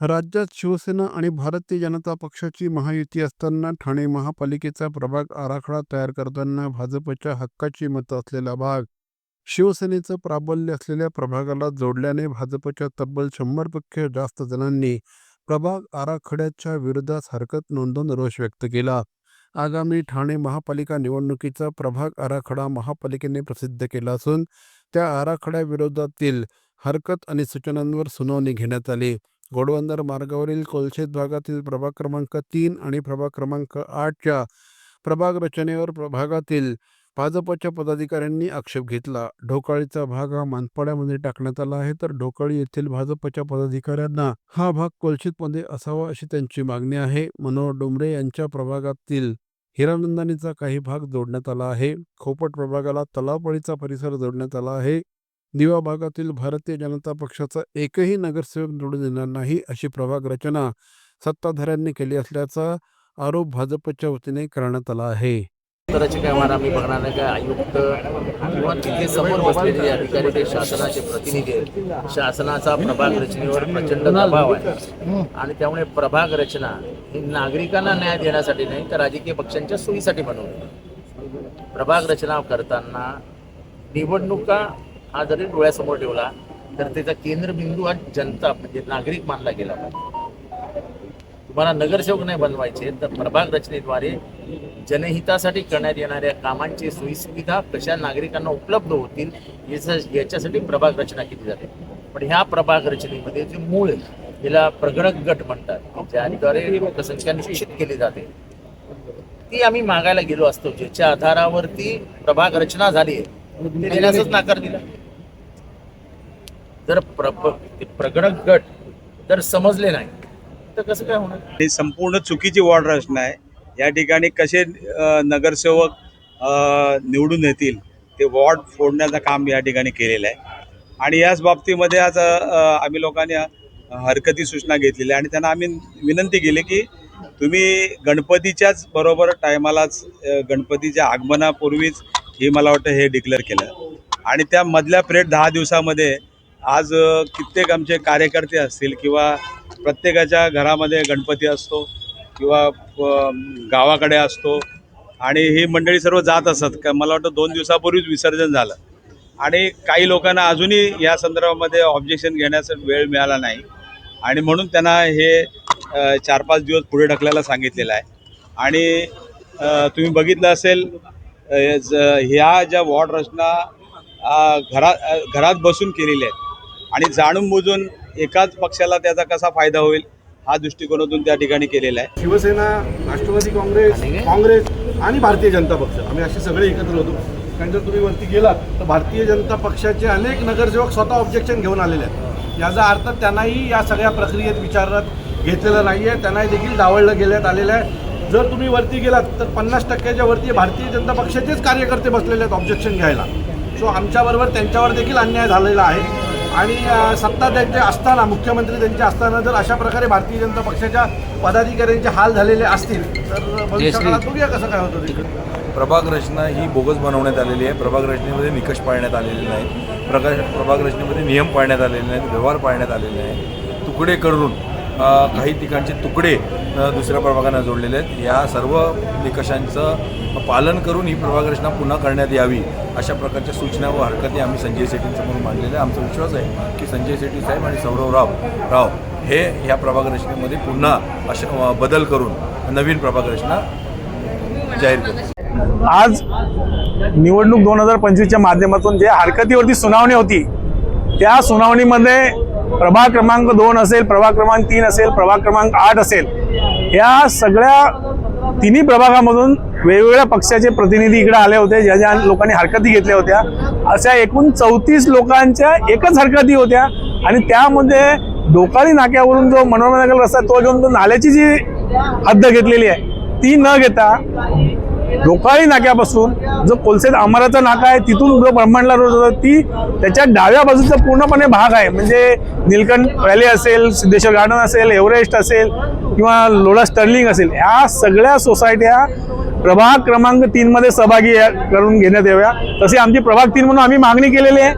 राज्यात शिवसेना आणि भारतीय जनता पक्षाची महायुती असताना ठाणे महापालिकेचा प्रभाग आराखडा तयार करताना भाजपच्या हक्काची मतं असलेला भाग शिवसेनेचं प्राबल्य असलेल्या प्रभागाला जोडल्याने भाजपच्या तब्बल शंभरपेक्षा जास्त जणांनी प्रभाग आराखड्याच्या विरोधात हरकत नोंदवून रोष व्यक्त केला. आगामी ठाणे महापालिका निवडणुकीचा प्रभाग आराखडा महापालिकेने प्रसिद्ध केला असून त्या आराखड्याविरोधातील हरकत आणि सूचनांवर सुनावणी घेण्यात आली. घोडबंदर मार्गावरील कोलशेत भागातील प्रभाग क्रमांक तीन आणि प्रभाग क्रमांक आठच्या प्रभाग रचनेवर प्रभागातील भाजपच्या पदाधिकाऱ्यांनी आक्षेप घेतला. ढोकाळीचा भाग हा मानपाड्यामध्ये टाकण्यात आला आहे. तर ढोकाळी येथील भाजपच्या पदाधिकाऱ्यांना हा भाग कोलशेतमध्ये असावा अशी त्यांची मागणी आहे. मनोहर डोंबरे यांच्या प्रभागातील हिरानंदानीचा काही भाग जोडण्यात आला आहे. खोपट प्रभागाला तलावपळीचा परिसर जोडण्यात आला आहे. दिवा भागातील भारतीय जनता पक्षाचा एकही नगरसेवक निवडून येणार नाही अशी प्रभाग रचना सत्ताधाऱ्यांनी केली असल्याचा आरोप भाजपच्या वतीने करण्यात आला आहे. उत्तराचे काय आम्ही बघणार नाही. काय आयुक्त किंवा तिथे समोर बसलेले अधिकारी ते शासनाचे प्रतिनिधी आहेत. शासनाचा प्रभाग रचनेवर प्रचंड दबाव आहे. आणि त्यामुळे प्रभाग रचना ही नागरिकांना न्याय देण्यासाठी नाही तर राजकीय पक्षांच्या सोयीसाठी बनवली. प्रभाग रचना करताना निवडणुका हा जरी डोळ्यासमोर ठेवला तर त्याचा केंद्रबिंदू हा जनता म्हणजे नागरिक मानला गेला पाहिजे. तुम्हाला नगरसेवक नाही बनवायचे तर प्रभाग रचनेद्वारे जनहितासाठी करण्यात येणाऱ्या कामांची सोयीसुविधा कशा नागरिकांना उपलब्ध होतील याच्यासाठी प्रभाग रचना केली जाते. पण ह्या प्रभाग रचनेमध्ये जे मूळ याला हिला प्रगणक गट म्हणतात ज्याद्वारे लोकसंख्या निश्चित केली जाते. ती आम्ही मागायला गेलो असतो ज्याच्या आधारावरती प्रभाग रचना झाली आहे. नाकार दिला. जर प्र प्रगणक गट जर समजले नाही तर कसं काय होणार? ही संपूर्ण चुकीची वॉर्ड रचना आहे. या ठिकाणी कसे नगरसेवक निवडून येतील ते वॉर्ड फोडण्याचं काम या ठिकाणी केलेलं आहे. आणि याच बाबतीमध्ये आज आम्ही लोकांनी हरकती सूचना घेतलेल्या आणि त्यांना आम्ही विनंती केली की तुम्ही गणपतीच्याच बरोबर टायमालाच गणपतीच्या आगमनापूर्वीच हे मला वाटतं हे डिक्लेअर केलं. आणि त्या मधल्या पिरियड दहा दिवसामध्ये आज कित्येक आमचे कार्यकर्ते असतील किंवा प्रत्येकाच्या घरामध्ये गणपती असतो किंवा गावाकडे असतो आणि ही मंडळी सर्व जात असत. का मला वाटतं दोन दिवसापूर्वीच विसर्जन झालं. आणि काही लोकांना अजूनही या संदर्भामध्ये ऑब्जेक्शन घेण्याचा वेळ मिळाला नाही. आणि म्हणून त्यांना हे चार पाच दिवस पुढे ढकलायला सांगितलेलं आहे. आणि तुम्ही बघितलं असेल ज- ह्या ज्या वॉर्ड रचना घरा घरात बसून केलेल्या आहेत आणि जाणून बुजून एकाच पक्षाला त्याचा कसा फायदा होईल हा दृष्टिकोनातून त्या ठिकाणी केलेला आहे. शिवसेना राष्ट्रवादी काँग्रेस काँग्रेस आणि भारतीय जनता पक्ष. आम्ही असे सगळे एकत्र होतो. कारण जर तुम्ही वरती गेलात तर भारतीय जनता पक्षाचे अनेक नगरसेवक स्वतः ऑब्जेक्शन घेऊन आलेले आहेत. याचा अर्थ त्यांनाही या सगळ्या प्रक्रियेत विचारात घेतलेलं नाही आहे त्यांनाही देखील डावळलं गेल्यात आलेलं आहे. जर तुम्ही वरती गेलात तर पन्नास टक्क्याच्या वरती भारतीय जनता पक्षाचेच कार्यकर्ते बसलेले आहेत ऑब्जेक्शन घ्यायला. सो आमच्याबरोबर त्यांच्यावर देखील अन्याय झालेला आहे. आणि सत्ता त्यांचे असताना मुख्यमंत्री त्यांचे असताना जर अशा प्रकारे भारतीय जनता पक्षाच्या पदाधिकाऱ्यांचे हाल झालेले असतील तर भविष्यकाळात बघूया कसं काय होतं तिकडे. प्रभाग रचना ही बोगस बनवण्यात आलेली आहे. प्रभाग रचनेमध्ये निकष पाळण्यात आलेले नाहीत. प्रकाश प्रभाग रचनेमध्ये नियम पाळण्यात आलेले नाहीत. व्यवहार पाळण्यात आलेले आहेत तुकडे करून काही ठिकाणचे तुकडे दुसऱ्या प्रभागांना जोडलेले आहेत. या सर्व निकषांचं पालन करून ही प्रभाग रचना पुन्हा करण्यात यावी अशा प्रकारच्या सूचना व हरकती आम्ही संजय सेठींसमोर मांडलेल्या आहे आमचा विश्वास आहे की संजय शेट्टी साहेब आणि सौरवराव राव हे ह्या प्रभाग रचनेमध्ये पुन्हा अशा बदल करून नवीन प्रभाग रचना जाहीर करू आज निवडणूक दोन हजार पंचवीसच्या माध्यमातून जे हरकतीवरती सुनावणी होती त्या सुनावणीमध्ये प्रभाग क्रमांक दोन असेल प्रभाग क्रमांक तीन असेल प्रभाग क्रमांक आठ असेल. या सगळ्या तिन्ही प्रभागामधून वेगवेगळ्या पक्षाचे प्रतिनिधी इकडे आले होते ज्या ज्या लोकांनी हरकती घेतल्या होत्या. अशा एकूण चौतीस लोकांच्या एकच हरकती होत्या. आणि त्यामध्ये डोकाळी नाक्यावरून जो मनोरंजन रस्ता तो घेऊन तो नाल्याची जी हद्द घेतलेली आहे ती न घेता लोकाळी नाक्यापासून जो कोलसेत अमराचा नाका आहे तिथून जो ब्रह्मांडला रोड जातो ती त्याच्या डाव्या बाजूचा पूर्णपणे भाग आहे. म्हणजे निलकंठ व्हॅली असेल सिद्धेश्वर गार्डन असेल एव्हरेस्ट असेल किंवा लोडा स्टर्लिंग असेल ह्या सगळ्या सोसायट्या प्रभाग क्रमांक तीनमध्ये सहभागी करून घेण्यात याव्या. तशी आमची प्रभाग तीन म्हणून आम्ही मागणी केलेली आहे.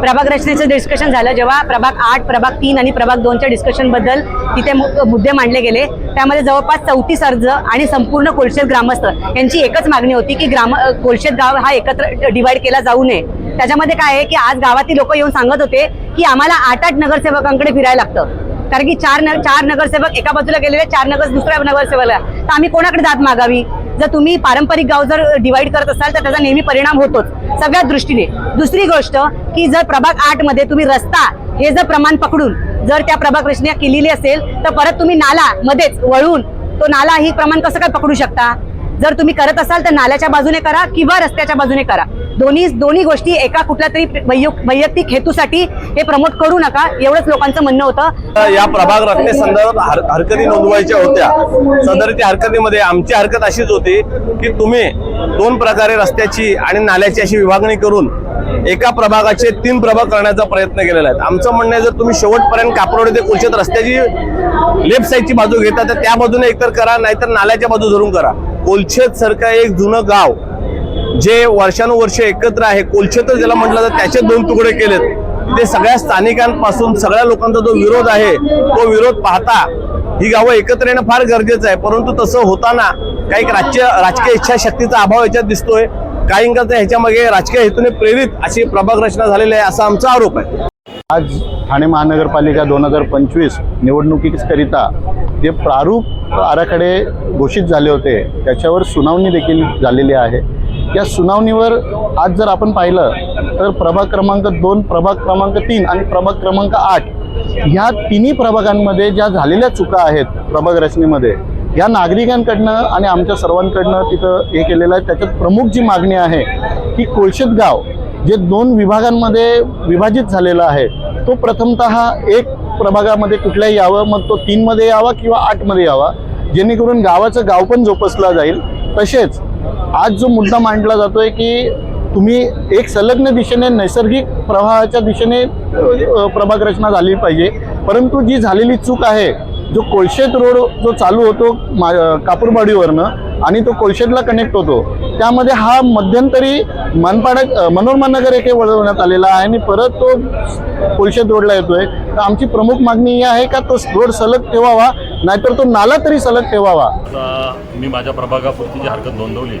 प्रभाग रचनेचं डिस्कशन झालं. जेव्हा प्रभाग आठ प्रभाग तीन आणि प्रभाग दोनच्या डिस्कशनबद्दल तिथे मु- मुद्दे मांडले गेले. त्यामध्ये जवळपास चौतीस अर्ज आणि संपूर्ण कोळशेत ग्रामस्थ यांची एकच मागणी होती की ग्राम कोळशेत गाव हा एकत्र डिवाईड केला जाऊ नये. त्याच्यामध्ये काय आहे की आज गावातील लोक येऊन सांगत होते की आम्हाला आठ आठ नगरसेवकांकडे फिरायला लागतं. कारण की चार न चार नगरसेवक एका बाजूला गेलेले चार नगर दुसऱ्या नगरसेवकला. तर आम्ही कोणाकडे जात मागावी? जर तुम्ही पारंपरिक गाव जर डिवाईड करत असाल तर त्याचा नेहमी परिणाम होतोच. सगळ्या दृष्टीने. दुसरी गोष्ट की जर प्रभाग आठमध्ये तुम्ही रस्ता हे जर प्रमाण पकडून जर त्या प्रभाग रचना केलेली असेल तर परत तुम्ही नाला मध्येच वळून तो नाला ही प्रमाण कसं काय पकडू शकता? जर तुम्ही करत असाल तर नाल्याच्या बाजूने करा किंवा रस्त्याच्या बाजूने करा. दोन्ही दोन्ही गोष्टी एका कुठल्या तरी वैयक्तिक हेतूसाठी हे प्रमोट करू नका एवढंच लोकांचं म्हणणं होतं. या प्रभाग रस्ते संदर्भात हर- हरकती नोंदवायच्या होत्या. सदर हरकतीमध्ये आमची हरकत अशीच होती की तुम्ही दोन प्रकारे रस्त्याची आणि नाल्याची अशी विभागणी करून एका प्रभागाचे तीन प्रभाग करण्याचा प्रयत्न केलेला आहे आमचं म्हणणं आहे जर तुम्ही शेवटपर्यंत कापरोडे ते कुलचेत रस्त्याची लेफ्ट साईडची बाजू घेता तर त्या बाजूने एकतर करा नाहीतर नाल्याच्या बाजू धरून करा. कोलछेत सारखं एक जुनं गाव जे वर्षानुवर्ष एकत्र आहे. कोलछेतच ज्याला म्हटलं तर त्याचे दोन तुकडे केलेत. ते सगळ्या स्थानिकांपासून सगळ्या लोकांचा जो विरोध आहे तो विरोध पाहता ही गावं एकत्र येणं फार गरजेचं आहे. परंतु तसं होताना काही राज्य राजकीय इच्छाशक्तीचा अभाव याच्यात दिसतोय. काहींका ह्याच्या राजकीय हेतूने प्रेरित अशी प्रभाग रचना झालेली आहे असा आमचा आरोप आहे. आज ठाणे महानगरपालिका दोन हजार पंचवीस निवडणुकीकरिता जे प्रारूप आराखडे घोषित झाले होते त्याच्यावर सुनावणी देखील झालेली आहे. या सुनावणीवर आज जर आपण पाहिलं तर प्रभाग क्रमांक दोन प्रभाग क्रमांक तीन आणि प्रभाग क्रमांक आठ ह्या तिन्ही प्रभागांमध्ये ज्या झालेल्या चुका आहेत प्रभाग रचनेमध्ये या नागरिकांकडनं आणि आमच्या सर्वांकडनं तिथं हे केलेलं आहे. त्याच्यात प्रमुख जी मागणी आहे की कोळशेत गाव जे दोन विभागांमध्ये विभाजित झालेला आहे तो प्रथमतः एक प्रभागामध्ये कुठल्याही यावं मग तो तीनमध्ये यावा किंवा आठमध्ये यावा जेणेकरून गावाचं गाव पण जोपासला जाईल. तसेच आज जो मुद्दा मांडला जातोय की तुम्ही एक संलग्न दिशेने नैसर्गिक प्रवाहाच्या दिशेने प्रभाग रचना झाली पाहिजे. परंतु जी झालेली चूक आहे जो कोळशेत रोड जो चालू होतो मा कापूरबाडीवरनं आणि तो कोळशेतला कनेक्ट होतो. त्यामध्ये हा मध्यंतरी मनपाडा अ, मनोरमा नगर येथे वळवण्यात आलेला आहे आणि परत तो कोळशेत रोडला येतोय. तर आमची प्रमुख मागणी ही आहे का तो रोड सलग ठेवावा नाहीतर तो नाला तरी सलग ठेवावा? मी माझ्या प्रभागापुरती जी हरकत नोंदवली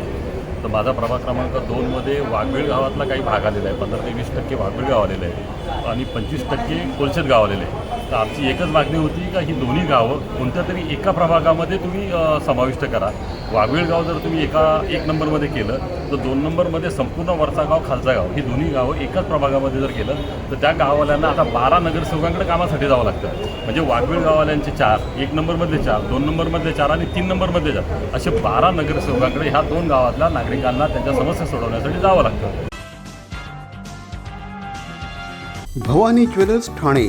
तर माझा प्रभाग क्रमांक दोनमध्ये वाघबीळ गावातला काही भाग आलेला आहे. पंधरा ते वीस टक्के वाघबीळ गाव आलेलं आहे. आणि पंचवीस टक्के कोलशेत गाव आलेलं आहे. तर आमची एकच मागणी होती का ही दोन्ही गावं कोणत्या तरी एका प्रभागामध्ये तुम्ही समाविष्ट करा. वाघवेळ गाव जर तुम्ही एका एक नंबरमध्ये केलं तर दोन नंबरमध्ये संपूर्ण वरचा गाव खालचा गाव ही दोन्ही गावं एकाच प्रभागामध्ये जर केलं तर त्या गाववाल्यांना आता बारा नगरसेवकांकडे कामासाठी जावं लागतं. म्हणजे वाघवेळ गाववाल्यांचे चार एक नंबरमधले चार दोन नंबरमधले चार आणि तीन नंबरमधले चार असे बारा नगरसेवकांकडे ह्या दोन गावातल्या नागरिकांना त्यांच्या समस्या सोडवण्यासाठी जावं लागतं. भवानी ज्वेलर्स ठाणे.